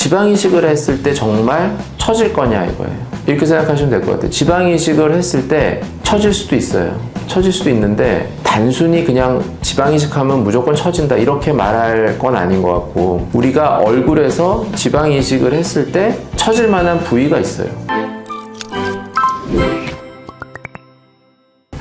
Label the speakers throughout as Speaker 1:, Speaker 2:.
Speaker 1: 지방 이식을 했을 때 정말 처질 거냐 이거예요. 이렇게 생각하시면 될 것 같아요. 지방 이식을 했을 때 처질 수도 있어요. 처질 수도 있는데 단순히 그냥 지방 이식하면 무조건 처진다 이렇게 말할 건 아닌 것 같고 우리가 얼굴에서 지방 이식을 했을 때 처질 만한 부위가 있어요.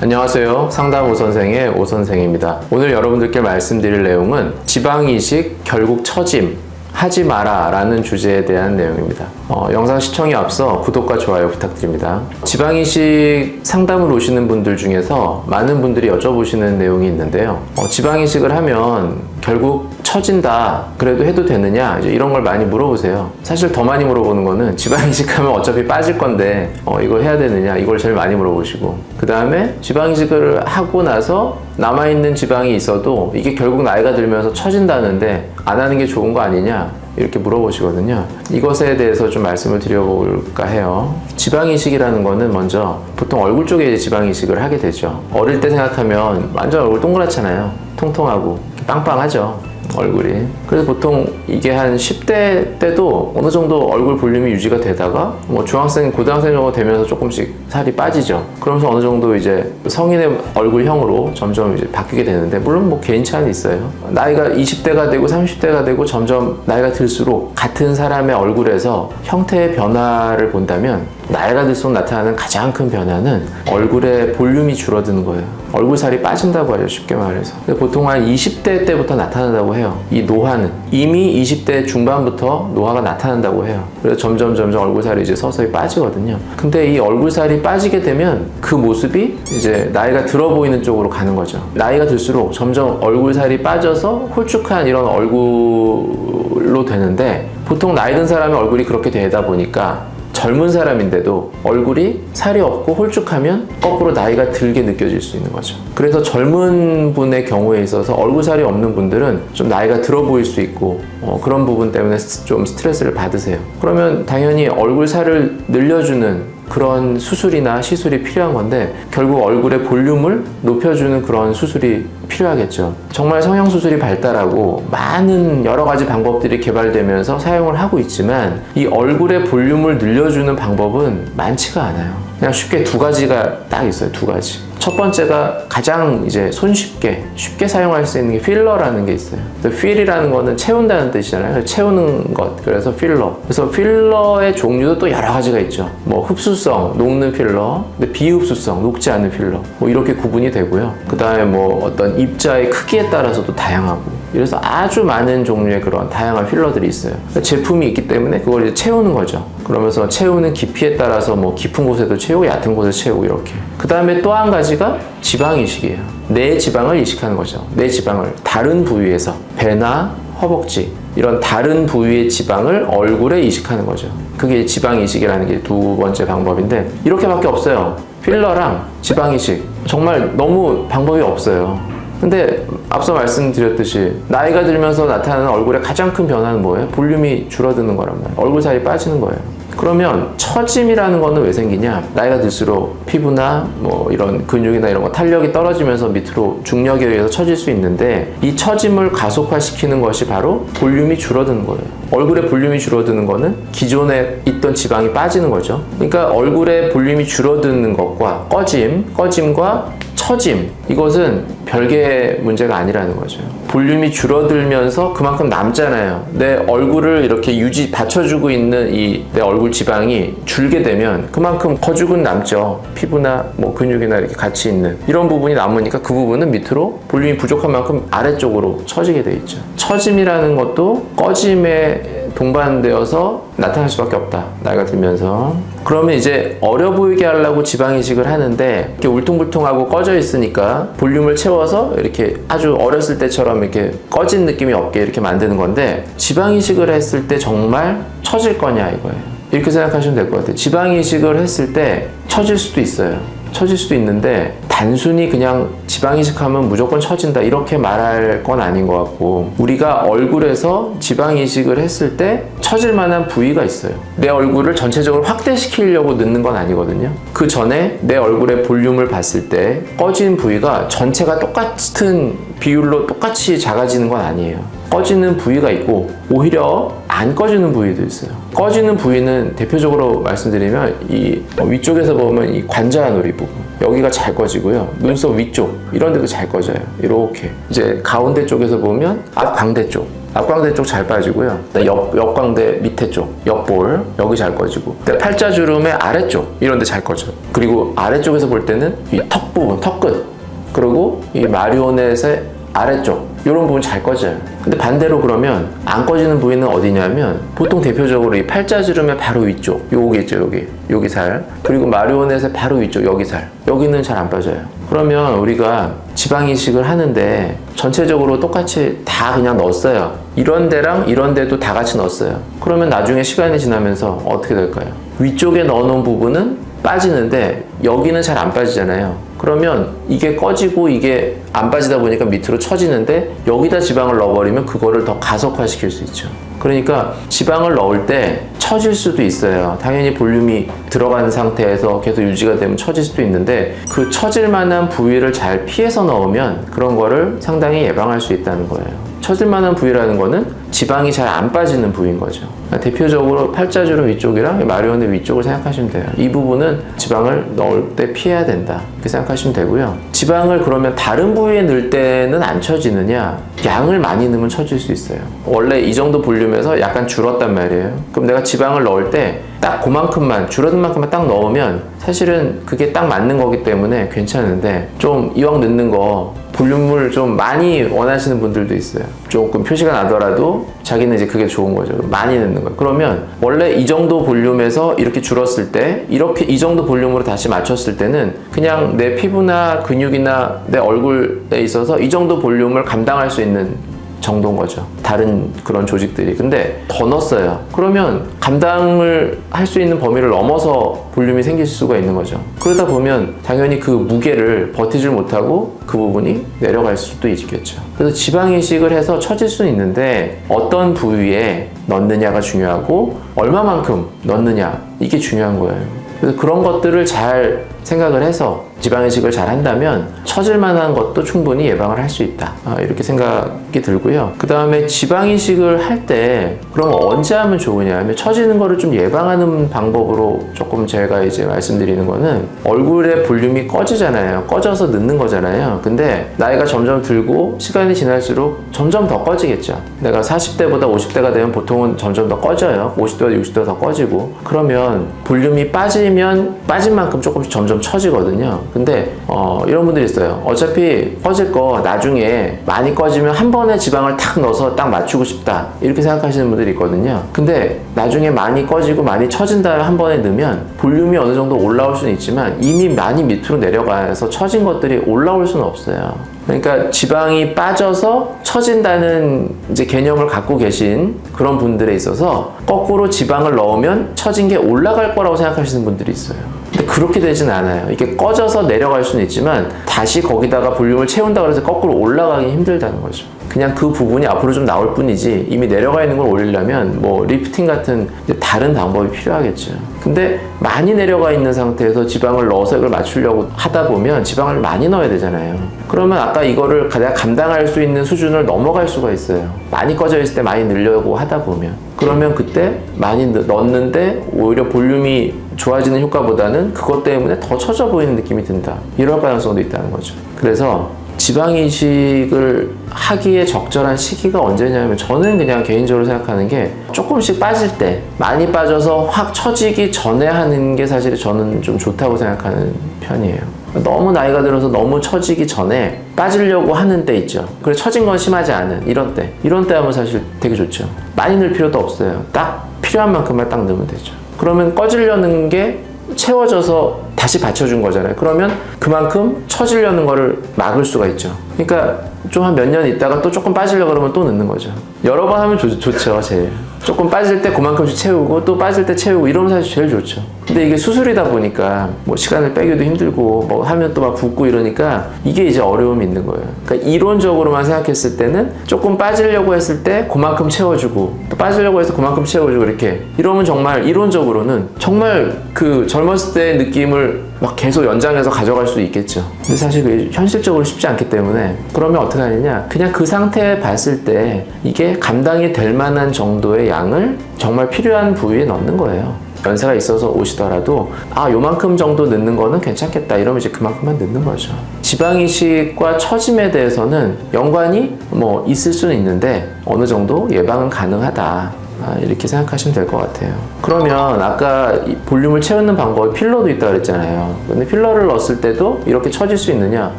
Speaker 1: 안녕하세요. 상담 오선생의 오선생입니다. 오늘 여러분들께 말씀드릴 내용은 지방이식 결국 처짐 하지 마라 라는 주제에 대한 내용입니다. 어, 영상 시청에 앞서 구독과 좋아요 부탁드립니다. 지방이식 상담을 오시는 분들 중에서 많은 분들이 여쭤보시는 내용이 있는데요. 어, 지방이식을 하면 결국 처진다. 그래도 해도 되느냐? 이런 걸 많이 물어보세요. 사실 더 많이 물어보는 거는 지방 이식하면 어차피 빠질 건데 어, 이거 해야 되느냐? 이걸 제일 많이 물어보시고 그 다음에 지방 이식을 하고 나서 남아있는 지방이 있어도 이게 결국 나이가 들면서 처진다는데 안 하는 게 좋은 거 아니냐? 이렇게 물어보시거든요. 이것에 대해서 좀 말씀을 드려볼까 해요. 지방이식이라는 거는 먼저 보통 얼굴 쪽에 지방이식을 하게 되죠. 어릴 때 생각하면 완전 얼굴 동그랗잖아요. 통통하고 빵빵하죠. 얼굴이. 그래서 보통 이게 한 10대 때도 어느 정도 얼굴 볼륨이 유지가 되다가 뭐 중학생, 고등학생 정도 되면서 조금씩 살이 빠지죠. 그러면서 어느 정도 이제 성인의 얼굴형으로 점점 이제 바뀌게 되는데 물론 뭐 개인 차는 있어요. 나이가 20대가 되고 30대가 되고 점점 나이가 들수록 같은 사람의 얼굴에서 형태의 변화를 본다면 나이가 들수록 나타나는 가장 큰 변화는 얼굴의 볼륨이 줄어드는 거예요. 얼굴 살이 빠진다고 하죠, 쉽게 말해서. 근데 보통 한 20대 때부터 나타난다고 해요. 이 노화는. 이미 20대 중반부터 노화가 나타난다고 해요. 그래서 점점 점점 얼굴 살이 이제 서서히 빠지거든요. 근데 이 얼굴 살이 빠지게 되면 그 모습이 이제 나이가 들어 보이는 쪽으로 가는 거죠. 나이가 들수록 점점 얼굴 살이 빠져서 홀쭉한 이런 얼굴로 되는데 보통 나이 든 사람의 얼굴이 그렇게 되다 보니까 젊은 사람인데도 얼굴이 살이 없고 홀쭉하면 거꾸로 나이가 들게 느껴질 수 있는 거죠. 그래서 젊은 분의 경우에 있어서 얼굴 살이 없는 분들은 좀 나이가 들어 보일 수 있고 어, 그런 부분 때문에 스- 좀 스트레스를 받으세요. 그러면 당연히 얼굴 살을 늘려주는 그런 수술이나 시술이 필요한 건데 결국 얼굴의 볼륨을 높여주는 그런 수술이 필요하겠죠. 정말 성형수술이 발달하고 많은 여러 가지 방법들이 개발되면서 사용을 하고 있지만 이 얼굴의 볼륨을 늘려주는 방법은 많지가 않아요. 그냥 쉽게 두 가지가 딱 있어요. 두 가지. 첫 번째가 가장 이제 손쉽게 쉽게 사용할 수 있는 게 필러라는 게 있어요. 필이라는 거는 채운다는 뜻이잖아요. 채우는 것. 그래서 필러. 그래서 필러의 종류도 또 여러 가지가 있죠. 뭐 흡수성, 녹는 필러, 근데 비흡수성, 녹지 않는 필러. 뭐 이렇게 구분이 되고요. 그 다음에 뭐 어떤 입자의 크기에 따라서도 다양하고. 그래서 아주 많은 종류의 그런 다양한 필러들이 있어요. 그러니까 제품이 있기 때문에 그걸 이제 채우는 거죠. 그러면서 채우는 깊이에 따라서 뭐 깊은 곳에도 채우고 얕은 곳에 채우고 이렇게. 그 다음에 또 한 가지가 지방 이식이에요. 내 지방을 이식하는 거죠. 내 지방을 다른 부위에서 배나 허벅지 이런 다른 부위의 지방을 얼굴에 이식하는 거죠. 그게 지방 이식이라는 게 두 번째 방법인데 이렇게밖에 없어요. 필러랑 지방 이식 정말 너무 방법이 없어요. 근데 앞서 말씀드렸듯이 나이가 들면서 나타나는 얼굴의 가장 큰 변화는 뭐예요? 볼륨이 줄어드는 거란 말이에요. 얼굴 살이 빠지는 거예요. 그러면 처짐이라는 거는 왜 생기냐? 나이가 들수록 피부나 뭐 이런 근육이나 이런 거 탄력이 떨어지면서 밑으로 중력에 의해서 처질 수 있는데 이 처짐을 가속화시키는 것이 바로 볼륨이 줄어드는 거예요. 얼굴의 볼륨이 줄어드는 거는 기존에 있던 지방이 빠지는 거죠. 그러니까 얼굴의 볼륨이 줄어드는 것과 꺼짐, 꺼짐과 처짐 이것은 별개의 문제가 아니라는 거죠. 볼륨이 줄어들면서 그만큼 남잖아요. 내 얼굴을 이렇게 유지 받쳐주고 있는 이 내 얼굴 지방이 줄게 되면 그만큼 거죽은 남죠. 피부나 뭐 근육이나 이렇게 같이 있는 이런 부분이 남으니까 그 부분은 밑으로 볼륨이 부족한 만큼 아래쪽으로 처지게 돼 있죠. 처짐이라는 것도 꺼짐에 동반되어서 나타날 수밖에 없다. 나이가 들면서. 그러면 이제 어려 보이게 하려고 지방 이식을 하는데 이렇게 울퉁불퉁하고 꺼져 있으니까 볼륨을 채워서 이렇게 아주 어렸을 때처럼 이렇게 꺼진 느낌이 없게 이렇게 만드는 건데 지방 이식을 했을 때 정말 처질 거냐 이거예요. 이렇게 생각하시면 될 것 같아요. 지방 이식을 했을 때 처질 수도 있어요. 처질 수도 있는데 단순히 그냥 지방 이식하면 무조건 처진다 이렇게 말할 건 아닌 것 같고 우리가 얼굴에서 지방 이식을 했을 때 처질 만한 부위가 있어요. 내 얼굴을 전체적으로 확대시키려고 넣는 건 아니거든요. 그 전에 내 얼굴의 볼륨을 봤을 때 꺼진 부위가 전체가 똑같은 비율로 똑같이 작아지는 건 아니에요. 꺼지는 부위가 있고 오히려 안 꺼지는 부위도 있어요. 꺼지는 부위는 대표적으로 말씀드리면 이 위쪽에서 보면 이 관자놀이 부분 여기가 잘 꺼지고요. 눈썹 위쪽 이런 데도 잘 꺼져요. 이렇게 이제 가운데 쪽에서 보면 앞광대 쪽 앞광대 쪽 잘 빠지고요. 옆, 옆광대 밑에 쪽, 옆볼 여기 잘 꺼지고 팔자주름의 아래쪽 이런 데 잘 꺼져요. 그리고 아래쪽에서 볼 때는 이 턱 부분, 턱 끝 그리고 이 마리오넷의 아래쪽 이런 부분 잘 꺼져요. 근데 반대로 그러면 안 꺼지는 부위는 어디냐면 보통 대표적으로 이 팔자주름의 바로 위쪽 요기 있죠 여기 여기 살 그리고 마리오넷의 바로 위쪽 여기 살 여기는 잘 안 빠져요. 그러면 우리가 지방 이식을 하는데 전체적으로 똑같이 다 그냥 넣었어요. 이런 데랑 이런 데도 다 같이 넣었어요. 그러면 나중에 시간이 지나면서 어떻게 될까요? 위쪽에 넣어놓은 부분은 빠지는데 여기는 잘 안 빠지잖아요. 그러면 이게 꺼지고 이게 안 빠지다 보니까 밑으로 처지는데 여기다 지방을 넣어버리면 그거를 더 가속화시킬 수 있죠. 그러니까 지방을 넣을 때 처질 수도 있어요. 당연히 볼륨이 들어가는 상태에서 계속 유지가 되면 처질 수도 있는데 그 처질 만한 부위를 잘 피해서 넣으면 그런 거를 상당히 예방할 수 있다는 거예요. 처질 만한 부위라는 거는 지방이 잘 안 빠지는 부위인 거죠. 그러니까 대표적으로 팔자주름 위쪽이랑 마리오네 위쪽을 생각하시면 돼요. 이 부분은 지방을 넣을 때 피해야 된다. 이렇게 생각하시면 되고요. 지방을 그러면 다른 부위에 넣을 때는 안 처지느냐? 양을 많이 넣으면 처질 수 있어요. 원래 이 정도 볼륨에서 약간 줄었단 말이에요. 그럼 내가 지방을 넣을 때 딱 그만큼만 줄어든 만큼만 딱 넣으면 사실은 그게 딱 맞는 거기 때문에 괜찮은데 좀 이왕 넣는 거 볼륨을 좀 많이 원하시는 분들도 있어요. 조금 표시가 나더라도 자기는 이제 그게 좋은 거죠. 많이 넣는 거. 그러면 원래 이 정도 볼륨에서 이렇게 줄었을 때 이렇게 이 정도 볼륨으로 다시 맞췄을 때는 그냥 내 피부나 근육이나 내 얼굴에 있어서 이 정도 볼륨을 감당할 수 있는 정도인 거죠. 다른 그런 조직들이. 근데 더 넣었어요. 그러면 감당을 할 수 있는 범위를 넘어서 볼륨이 생길 수가 있는 거죠. 그러다 보면 당연히 그 무게를 버티질 못하고 그 부분이 내려갈 수도 있겠죠. 그래서 지방 이식을 해서 처질 수는 있는데 어떤 부위에 넣느냐가 중요하고 얼마만큼 넣느냐 이게 중요한 거예요. 그래서 그런 것들을 잘 생각을 해서 지방이식을 잘 한다면 처질 만한 것도 충분히 예방을 할 수 있다. 아, 이렇게 생각이 들고요. 그 다음에 지방이식을 할 때 그럼 언제 하면 좋으냐 하면 처지는 거를 좀 예방하는 방법으로 조금 제가 이제 말씀드리는 거는 얼굴의 볼륨이 꺼지잖아요. 꺼져서 늦는 거잖아요. 근데 나이가 점점 들고 시간이 지날수록 점점 더 꺼지겠죠. 내가 40대보다 50대가 되면 보통은 점점 더 꺼져요. 50대보다 60대가 더 꺼지고 그러면 볼륨이 빠지면 빠진 만큼 조금씩 점점 처지거든요. 근데 어, 이런 분들이 있어요. 어차피 꺼질 거 나중에 많이 꺼지면 한 번에 지방을 탁 넣어서 딱 맞추고 싶다. 이렇게 생각하시는 분들이 있거든요. 근데 나중에 많이 꺼지고 많이 처진 다음에 한 번에 넣으면 볼륨이 어느 정도 올라올 수는 있지만 이미 많이 밑으로 내려가서 처진 것들이 올라올 수는 없어요. 그러니까 지방이 빠져서 처진다는 이제 개념을 갖고 계신 그런 분들에 있어서 거꾸로 지방을 넣으면 처진 게 올라갈 거라고 생각하시는 분들이 있어요. 그렇게 되진 않아요. 이게 꺼져서 내려갈 수는 있지만 다시 거기다가 볼륨을 채운다 그래서 거꾸로 올라가기 힘들다는 거죠. 그냥 그 부분이 앞으로 좀 나올 뿐이지 이미 내려가 있는 걸 올리려면 뭐 리프팅 같은 다른 방법이 필요하겠죠. 근데 많이 내려가 있는 상태에서 지방을 넣어서 이걸 맞추려고 하다 보면 지방을 많이 넣어야 되잖아요. 그러면 아까 이거를 가장 감당할 수 있는 수준을 넘어갈 수가 있어요. 많이 꺼져 있을 때 많이 늘려고 하다 보면. 그러면 그때 많이 넣- 넣었는데 오히려 볼륨이 좋아지는 효과보다는 그것 때문에 더 처져 보이는 느낌이 든다. 이럴 가능성도 있다는 거죠. 그래서 지방 이식을 하기에 적절한 시기가 언제냐면 저는 그냥 개인적으로 생각하는 게 조금씩 빠질 때 많이 빠져서 확 처지기 전에 하는 게 사실 저는 좀 좋다고 생각하는 편이에요. 너무 나이가 들어서 너무 처지기 전에 빠지려고 하는 때 있죠. 그래 처진 건 심하지 않은 이런 때 이런 때 하면 사실 되게 좋죠. 많이 넣을 필요도 없어요. 딱 필요한 만큼만 딱 넣으면 되죠. 그러면 꺼지려는 게 채워져서 다시 받쳐준 거잖아요. 그러면 그만큼 처지려는 거를 막을 수가 있죠. 그러니까 좀 한 몇 년 있다가 또 조금 빠지려고 그러면 또 넣는 거죠. 여러 번 하면 좋, 좋죠, 제일. 조금 빠질 때 그만큼씩 채우고 또 빠질 때 채우고 이러면 사실 제일 좋죠. 근데 이게 수술이다 보니까 뭐 시간을 빼기도 힘들고 뭐 하면 또 막 붓고 이러니까 이게 이제 어려움이 있는 거예요. 그러니까 이론적으로만 생각했을 때는 조금 빠지려고 했을 때 그만큼 채워주고 또 빠지려고 해서 그만큼 채워주고 이렇게 이러면 정말 이론적으로는 정말 그 젊었을 때의 느낌을 막 계속 연장해서 가져갈 수 있겠죠. 근데 사실 그게 현실적으로 쉽지 않기 때문에 그러면 어떻게 하느냐? 그냥 그 상태에 봤을 때 이게 감당이 될 만한 정도의 양을 정말 필요한 부위에 넣는 거예요. 연세가 있어서 오시더라도 아 요만큼 정도 넣는 거는 괜찮겠다 이러면 이제 그만큼만 넣는 거죠 지방 이식과 처짐에 대해서는 연관이 뭐 있을 수는 있는데 어느 정도 예방은 가능하다 아, 이렇게 생각하시면 될 것 같아요. 그러면 아까 이 볼륨을 채우는 방법이 필러도 있다 그랬잖아요. 근데 필러를 넣었을 때도 이렇게 처질 수 있느냐?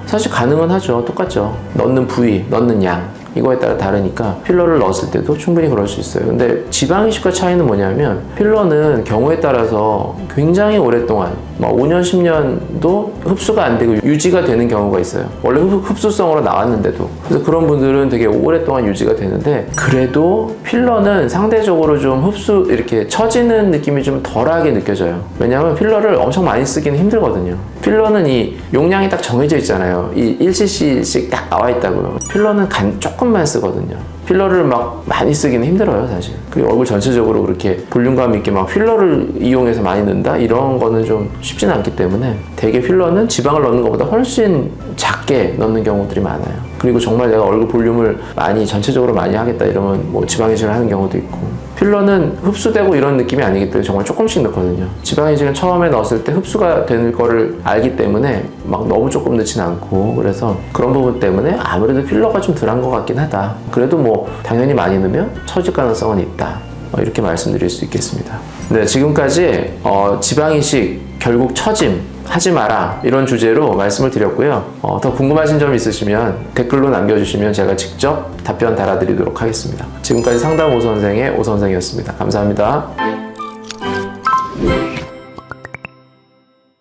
Speaker 1: 사실 가능은 하죠. 똑같죠. 넣는 부위, 넣는 양. 이거에 따라 다르니까 필러를 넣었을 때도 충분히 그럴 수 있어요. 근데 지방 이식과 차이는 뭐냐면 필러는 경우에 따라서 굉장히 오랫동안 뭐 5년, 10년도 흡수가 안 되고 유지가 되는 경우가 있어요. 원래 흡- 흡수성으로 나왔는데도. 그래서 그런 분들은 되게 오랫동안 유지가 되는데 그래도 필러는 상대적으로 좀 흡수 이렇게 처지는 느낌이 좀 덜하게 느껴져요. 왜냐하면 필러를 엄청 많이 쓰기는 힘들거든요. 필러는 이 용량이 딱 정해져 있잖아요. 이 1cc씩 딱 나와 있다고요. 필러는 간 조금만 쓰거든요. 필러를 막 많이 쓰기는 힘들어요, 사실. 그리고 얼굴 전체적으로 그렇게 볼륨감 있게 막 필러를 이용해서 많이 넣는다? 이런 거는 좀 쉽지는 않기 때문에 되게 필러는 지방을 넣는 것보다 훨씬 작게 넣는 경우들이 많아요. 그리고 정말 내가 얼굴 볼륨을 많이 전체적으로 많이 하겠다 이러면 뭐 지방 이식을 하는 경우도 있고 필러는 흡수되고 이런 느낌이 아니기 때문에 정말 조금씩 넣거든요. 지방 이식은 처음에 넣었을 때 흡수가 되는 거를 알기 때문에 막 너무 조금 넣진 않고 그래서 그런 부분 때문에 아무래도 필러가 좀 덜한 것 같긴 하다. 그래도 뭐 당연히 많이 넣으면 처질 가능성은 있다. 어, 이렇게 말씀드릴 수 있겠습니다. 네, 지금까지 어, 지방 이식 결국 처짐 하지 마라 이런 주제로 말씀을 드렸고요. 어, 더 궁금하신 점 있으시면 댓글로 남겨주시면 제가 직접 답변 달아드리도록 하겠습니다. 지금까지 상담 오 선생의 오 선생이었습니다. 감사합니다.